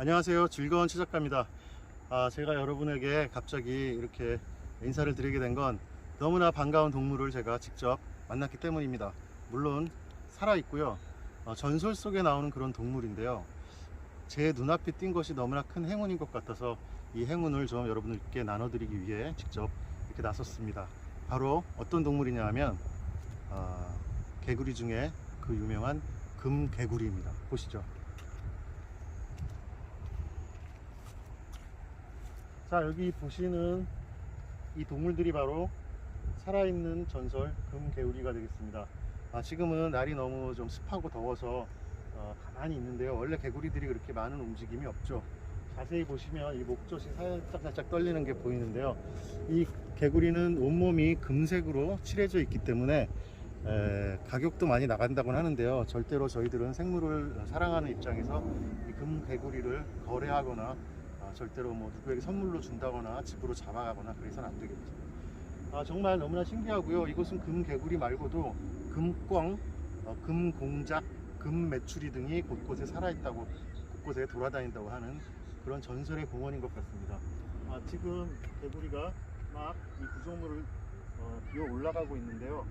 안녕하세요. 즐거운 추적가입니다. 아, 제가 여러분에게 갑자기 이렇게 인사를 드리게 된 건 너무나 반가운 동물을 제가 직접 만났기 때문입니다. 물론 살아 있고요. 어, 전설 속에 나오는 그런 동물인데요. 제 눈앞에 띈 것이 너무나 큰 행운인 것 같아서 이 행운을 좀 여러분들께 나눠드리기 위해 직접 이렇게 나섰습니다. 바로 어떤 동물이냐 하면 아, 개구리 중에 그 유명한 금개구리입니다. 보시죠. 자 여기 보시는 이 동물들이 바로 살아있는 전설 금개구리가 되겠습니다. 아, 지금은 날이 너무 좀 습하고 더워서 어, 가만히 있는데요. 원래 개구리들이 그렇게 많은 움직임이 없죠. 자세히 보시면 이 목젖이 살짝 살짝 떨리는 게 보이는데요. 이 개구리는 온몸이 금색으로 칠해져 있기 때문에 에, 가격도 많이 나간다고 하는데요. 절대로 저희들은 생물을 사랑하는 입장에서 이 금개구리를 거래하거나 아, 절대로 뭐 누구에게 선물로 준다거나 집으로 잡아가거나 그래서는 안 되겠죠. 아, 정말 너무나 신기하고요. 이곳은 금개구리 말고도 금꽝, 어, 금공작, 금매추리 등이 곳곳에 살아있다고 곳곳에 돌아다닌다고 하는 그런 전설의 공원인 것 같습니다. 아, 지금 개구리가 막 이 구조물을 어, 기어 올라가고 있는데요.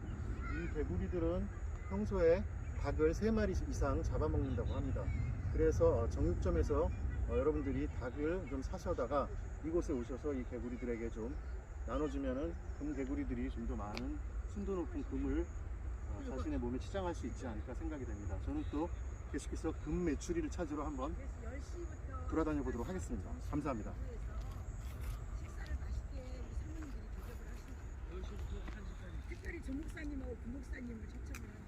이 개구리들은 평소에 닭을 3마리 이상 잡아먹는다고 합니다. 그래서 어, 정육점에서 어, 여러분들이 닭을 좀 사셔다가 이곳에 오셔서 이 개구리들에게 좀 나눠주면은 금 개구리들이 좀 더 많은 순도 높은 금을 어, 자신의 몸에 치장할 수 있지 않을까 생각이 됩니다. 저는 또 계속해서 금 매추리를 찾으러 한번 돌아다녀 보도록 하겠습니다. 감사합니다. 특별히 조 목사님하고 구 목사님을 초청을